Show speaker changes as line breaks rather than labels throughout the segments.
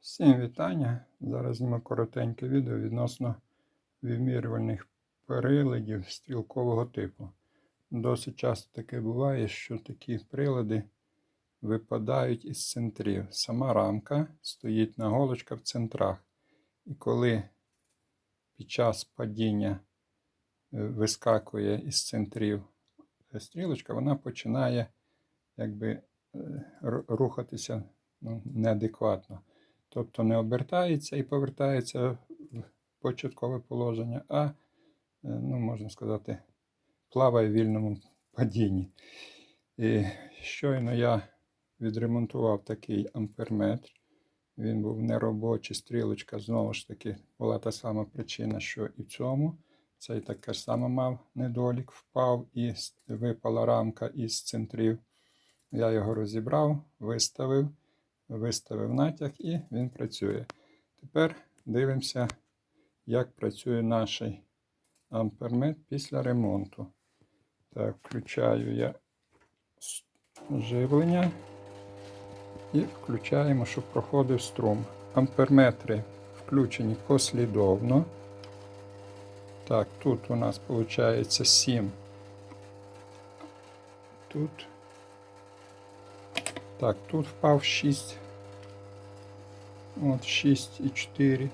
Всім вітання! Зараз зніму коротеньке відео відносно вимірювальних приладів стрілкового типу. Досить часто таке буває, що такі прилади випадають із центрів. Сама рамка стоїть на голочка в центрах. І коли під час падіння е, вискакує із центрів стрілочка, вона починає якби е, рухатися ну, неадекватно. Тобто не обертається і повертається в початкове положення, а, е, ну, можна сказати, плаває в вільному падінні. І щойно я відремонтував такий амперметр. Він був неробочий, стрілочка, знову ж таки, була та сама причина, що і в цьому. Цей таке ж саме мав недолік, впав і випала рамка із центрів. Я його розібрав, виставив, виставив натяг і він працює. Тепер дивимося, як працює наш ампермет після ремонту. Так, включаю я живлення і включаємо, щоб проходив струм. Амперметри включені послідовно. Так, тут у нас виходить 7. Тут. Так, тут впав 6. От 6 і 4.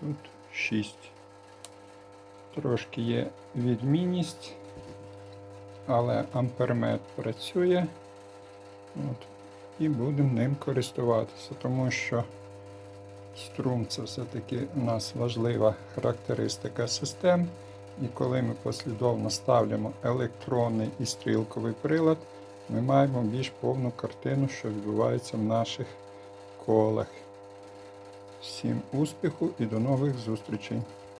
Тут 6. Трошки є відмінність, але ампермет працює. От. І будемо ним користуватися, тому що струм це все-таки у нас важлива характеристика систем. І коли ми послідовно ставимо електронний і стрілковий прилад, ми маємо більш повну картину, що відбувається в наших колах. Всім успіху і до нових зустрічей!